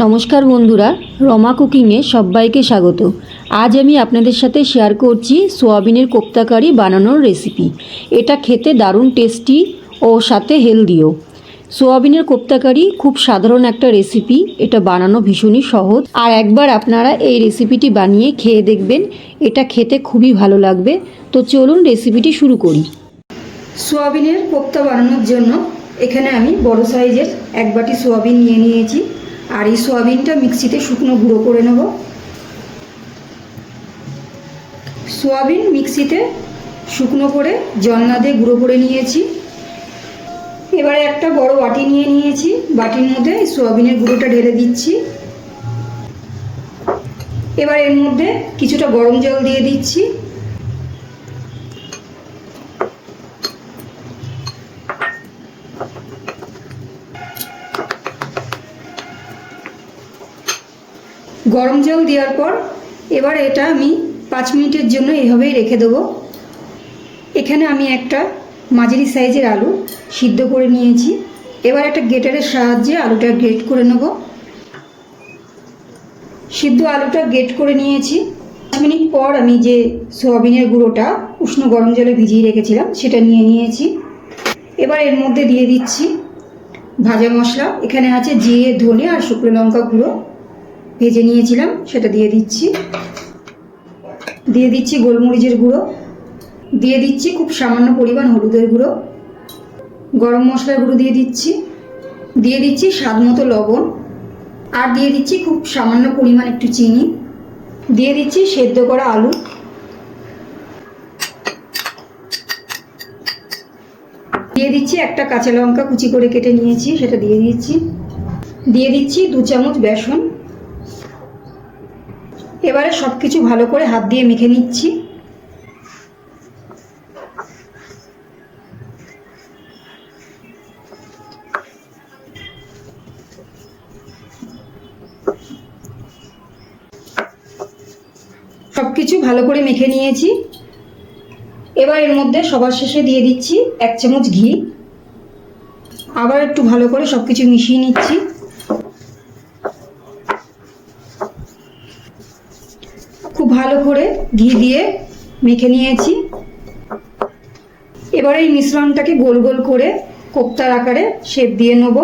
নমস্কার বন্ধুরা, রমা কুকিংয়ে সবাইকে স্বাগত। আজ আমি আপনাদের সাথে শেয়ার করছি সোয়াবিনের কোপ্তাকারি বানানোর রেসিপি এটা খেতে দারুণ টেস্টি ও সাথে হেলদিও সোয়াবিনের কোপ্তাকারি খুব সাধারণ একটা রেসিপি এটা বানানো ভীষণই সহজ। আর একবার আপনারা এই রেসিপিটি বানিয়ে খেয়ে দেখবেন, এটা খেতে খুবই ভালো লাগবে। তো চলুন রেসিপিটি শুরু করি। সোয়াবিনের কোপ্তা বানানোর জন্য এখানে আমি বড় সাইজের এক বাটি সোয়াবিন নিয়ে নিয়েছি। আর এই সোয়াবিনটা মিক্সিতে শুকনো গুঁড়ো করে নেব। সোয়াবিন মিক্সিতে শুকনো করে জল না দিয়ে গুঁড়ো করে নিয়েছি। এবারে একটা বড় বাটি নিয়ে নিয়েছি। বাটির মধ্যে সোয়াবিনের গুঁড়োটা ঢেলে দিচ্ছি। এবার এর মধ্যে কিছুটা গরম জল দিয়ে দিচ্ছি। গরম জল দেওয়ার পর এবার এটা আমি পাঁচ মিনিটের জন্য এইভাবেই রেখে দেবো। এখানে আমি একটা মাঝারি সাইজের আলু সিদ্ধ করে নিয়েছি। এবার একটা গেটারের সাহায্যে আলুটা গ্রেট করে নেব। সিদ্ধ আলুটা গ্রেট করে নিয়েছি। পাঁচ মিনিট পর আমি যে সোয়াবিনের গুঁড়োটা উষ্ণ গরম জলে ভিজিয়ে রেখেছিলাম, সেটা নিয়ে নিয়েছি। এবার এর মধ্যে দিয়ে দিচ্ছি ভাজা মশলা। এখানে আছে জিরে, ধনে আর শুকনো লঙ্কা গুঁড়ো। ভেজে নিয়েছিলাম, সেটা দিয়ে দিচ্ছি। দিয়ে দিচ্ছি গোলমরিচের গুঁড়ো। দিয়ে দিচ্ছি খুব সামান্য পরিমাণ হলুদের গুঁড়ো। গরম মশলার গুঁড়ো দিয়ে দিচ্ছি। দিয়ে দিচ্ছি স্বাদ মতো লবণ। আর দিয়ে দিচ্ছি খুব সামান্য পরিমাণ একটু চিনি। দিয়ে দিচ্ছি সেদ্ধ করা আলু। দিয়ে দিচ্ছি একটা কাঁচা লঙ্কা কুচি করে কেটে নিয়েছি, সেটা দিয়ে দিচ্ছি। দিয়ে দিচ্ছি দু চামচ বেসন। এবারে সব কিছু ভালো করে হাত দিয়ে মেখে নিচ্ছি। সব কিছু ভালো করে মেখে নিয়েছি। এবার এর মধ্যে সবার শেষে দিয়ে দিচ্ছি এক চামচ ঘি। আবার একটু ভালো করে সব কিছু মিশিয়ে নিচ্ছি খুব ভালো করে ঘি দিয়ে মেখে নিয়েছি। এবার এই মিশ্রণটাকে গোল গোল করে কোপ্তার আকারে শেপ দিয়ে নেব।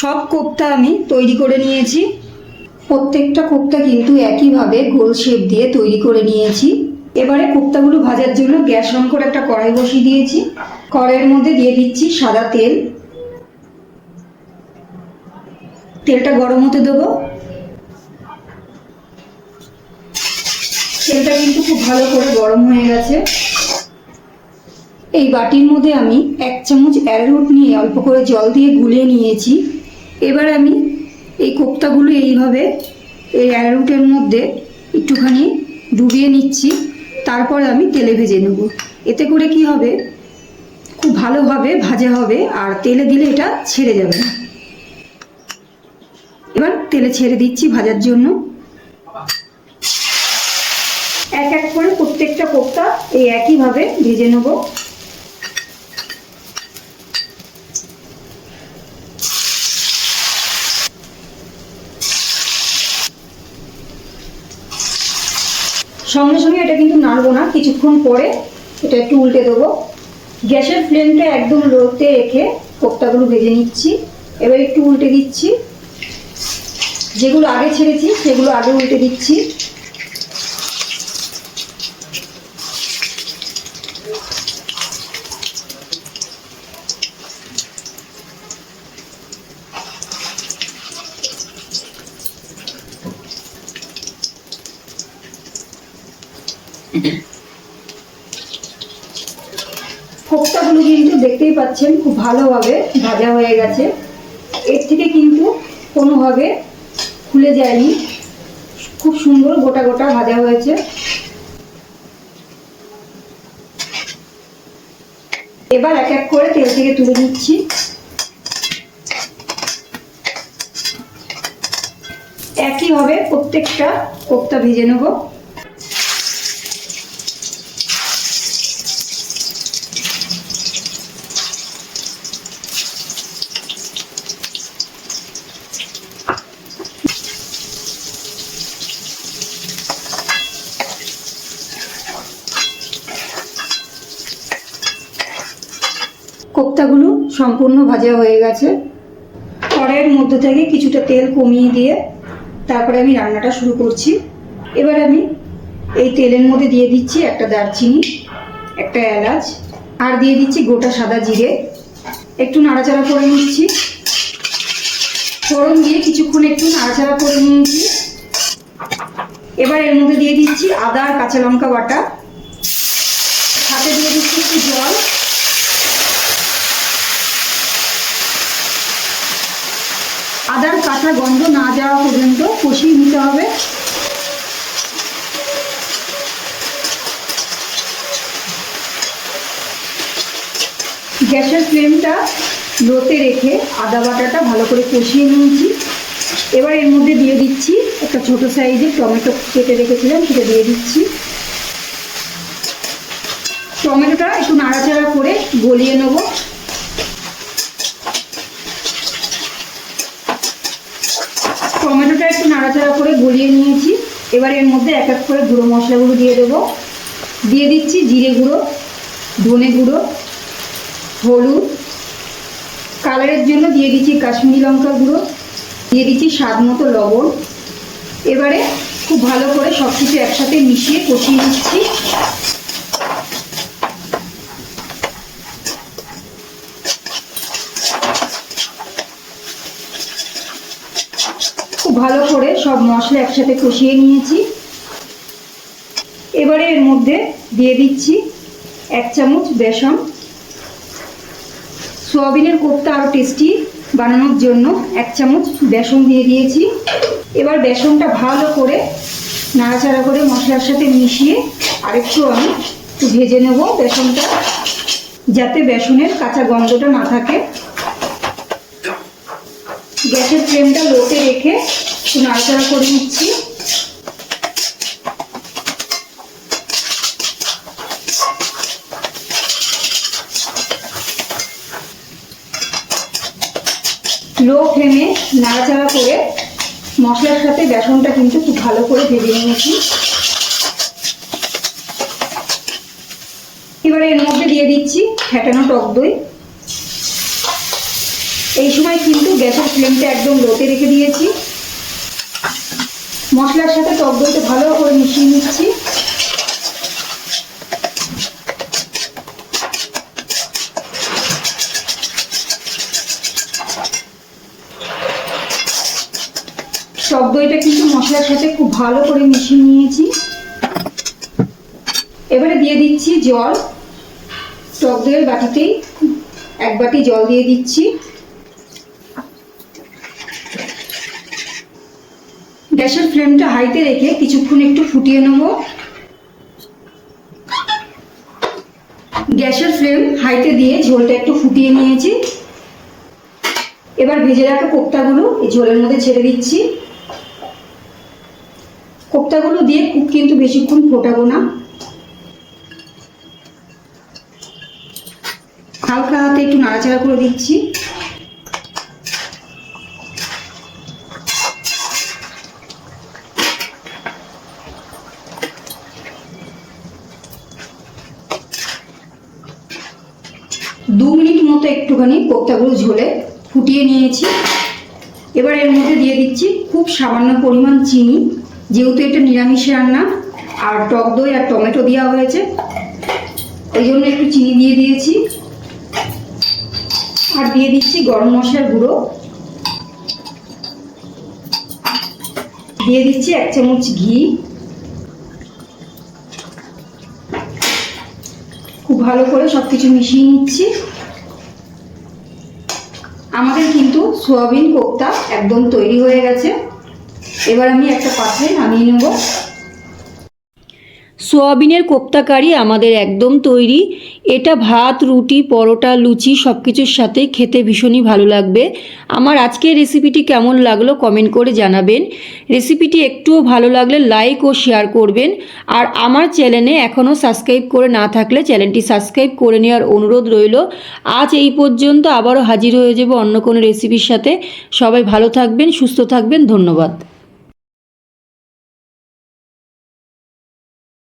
সব কোপ্তা আমি তৈরি করে নিয়েছি। প্রত্যেকটা কোপ্তা কিন্তু একইভাবে গোল শেপ দিয়ে তৈরি করে নিয়েছি। এবারে কোপ্তাগুলো ভাজার জন্য গ্যাস অন করে একটা কড়াই বসিয়ে দিয়েছি। কড়াইয়ের মধ্যে দিয়ে দিচ্ছি সাদা তেল। তেলটা গরম হতে দেবো। তেলটা কিন্তু খুব ভালো করে গরম হয়ে গেছে। এই বাটির মধ্যে আমি এক চামচ অ্যারোট নিয়ে অল্প করে জল দিয়ে গুলিয়ে নিয়েছি। এবার আমি এই কোপ্তাগুলো এইভাবে এই অ্যারোটের মধ্যে একটুখানি ডুবিয়ে নিচ্ছি। তারপরে আমি তেলে ভেজে নেব। এতে করে কি হবে? খুব ভালোভাবে ভাজা হবে, আর তেলে দিলে এটা ছেড়ে যাবে না। এবার তেলে ছেড়ে দিচ্ছি ভাজার জন্য। এক এক করে প্রত্যেকটা কোপ্তা এই একইভাবে ভেজে নেব। সঙ্গে সঙ্গে এটা কিন্তু নাড়বো না, কিছুক্ষণ পরে এটা একটু উল্টে দেবো। গ্যাসের ফ্লেমটা একদম লোতে রেখে কোপ্তাগুলো ভেজে নিচ্ছি। এবার একটু উল্টে দিচ্ছি। যেগুলো আগে ছেড়েছি, সেগুলো আগে উল্টে দিচ্ছি। কোপ্তাগুলো কিন্তু দেখতেই পাচ্ছেন, খুব ভালোভাবে ভাজা হয়ে গেছে। এর থেকে কিন্তু কোনোভাবে খুলে যায়নি। খুব সুন্দর গোটা গোটা ভাজা হয়েছে। এবার এক এক করে তেল থেকে তুলে নিচ্ছি। একইভাবে প্রত্যেকটা কোপ্তা ভেজে নেব। কোপ্তাগুলো সম্পূর্ণ ভাজা হয়ে গেছে। কড়াইয়ের মধ্যে থেকে কিছুটা তেল কমিয়ে দিয়ে তারপরে আমি রান্নাটা শুরু করছি। এবার আমি এই তেলের মধ্যে দিয়ে দিচ্ছি একটা দারচিনি, একটা এলাচ, আর দিয়ে দিচ্ছি গোটা সাদা জিরে। একটু নাড়াচাড়া করে নিচ্ছি। ফোড়ন দিয়ে কিছুক্ষণ একটু নাড়াচাড়া করে নিয়েছি। এবার এর মধ্যে দিয়ে দিচ্ছি আদা আর কাঁচা লঙ্কা বাটা। সাথে দিয়ে দিচ্ছি একটু জল। কাঁচা গন্ধ না যাওয়া পর্যন্ত কষিয়ে নিতে হবে। গ্যাসের ফ্লেমটা লোতে রেখে আদা বাটাটা ভালো করে কষিয়ে নিয়েছি। এবার এর মধ্যে দিয়ে দিচ্ছি একটা ছোট সাইজের টমেটো কেটে রেখেছিলাম, সেটা দিয়ে দিচ্ছি। টমেটোটা একটু নাড়াচাড়া করে গলিয়ে নেব। টমেটোটা একটু নাড়াচাড়া করে গলিয়ে নিয়েছি। এবার এর মধ্যে এক এক করে গুঁড়ো মশলাগুলো দিয়ে দেবো। দিয়ে দিচ্ছি জিরে গুঁড়ো, ধনে গুঁড়ো, হলুদ। কালারের জন্য দিয়ে দিচ্ছি কাশ্মীরি লঙ্কা গুঁড়ো। দিয়ে দিচ্ছি স্বাদ মতো লবণ। এবারে খুব ভালো করে সব কিছু একসাথে মিশিয়ে কষিয়ে নিচ্ছি খুব ভালো করে সব মশলা একসাথে কষিয়ে নিয়েছি। এবারে এর মধ্যে দিয়ে দিচ্ছি এক চামচ বেসন। সোয়াবিনের কোপ্তা আরও টেস্টি বানানোর জন্য এক চামচ বেসন দিয়ে দিয়েছি। এবার বেসনটা ভালো করে নাড়াচাড়া করে মশলার সাথে মিশিয়ে আরেকটু আমি ভেজে নেব বেসনটা, যাতে বেসনের কাঁচা গন্ধটা না থাকে। গ্যাসের ফ্লেমটা লোতে রেখে একটু নাড়াচাড়া করে নিচ্ছি। লো ফ্লেমে নাড়াচাড়া করে মশলার সাথে বেসনটা কিন্তু খুব ভালো করে ভেজে নিয়েছি। এবারে এর মধ্যে দিয়ে দিচ্ছি ফেটানো টক দই। এই সময় কিন্তু গ্যাসের ফ্লেমটা একদম লোতে রেখে দিয়েছি। মশলার সাথে টক দইটা ভালো করে মিশিয়ে নিচ্ছি। টক দইটা কিন্তু মশলার সাথে খুব ভালো করে মিশিয়ে নিয়েছি। এবারে দিয়ে দিচ্ছি জল। টক দইয়ের বাটিতেই এক বাটি জল দিয়ে দিচ্ছি। গ্যাসের ফ্লেমটা হাইতে রেখে কিছুক্ষণ একটু ফুটিয়ে নেব। গ্যাসের ফ্লেম হাইতে দিয়ে ঝোলটা একটু ফুটিয়ে নিয়েছি। এবার ভেজে রাখা কোপ্তাগুলো এই ঝোলের মধ্যে ছেড়ে দিচ্ছি। কোপ্তাগুলো দিয়ে খুব কিন্তু বেশিক্ষণ ফোটাবো না। হালকা হাতে একটু নাড়াচাড়া করে দিচ্ছি দু মিনিট মতো একটুখানি কোপ্তাগুলো ঝোলে ফুটিয়ে নিয়েছি। এবার এর মধ্যে দিয়ে দিচ্ছি খুব সামান্য পরিমাণ চিনি, যেহেতু এটা নিরামিষ রান্না, আর টক দই আর টমেটো দেওয়া হয়েছে। এই জন্য একটু চিনি দিয়ে দিয়েছি। আর দিয়ে দিচ্ছি গরম মশলার গুঁড়ো। দিয়ে দিচ্ছি এক চামচ ঘি। খুব ভালো করে সব কিছু মিশিয়ে নিচ্ছি। আমাদের কিন্তু সোয়াবিন কোপ্তা একদম তৈরি হয়ে গেছে। এবার আমি একটা পাত্রে নামিয়ে নেব। সোয়াবিনের কোপ্তা কারি আমাদের একদম তৈরি। এটা ভাত, রুটি, পরোটা, লুচি সব কিছুর সাথেই খেতে ভীষণই ভালো লাগবে। আমার আজকের রেসিপিটি কেমন লাগল কমেন্ট করে জানাবেন। রেসিপিটি একটুও ভালো লাগলে লাইক ও শেয়ার করবেন। আর আমার চ্যানেলে এখনও সাবস্ক্রাইব করে না থাকলে চ্যানেলটি সাবস্ক্রাইব করে নেওয়ার অনুরোধ রইল। আজ এই পর্যন্ত আবারও হাজির হয়ে যাব অন্য কোনো রেসিপির সাথে। সবাই ভালো থাকবেন, সুস্থ থাকবেন, ধন্যবাদ।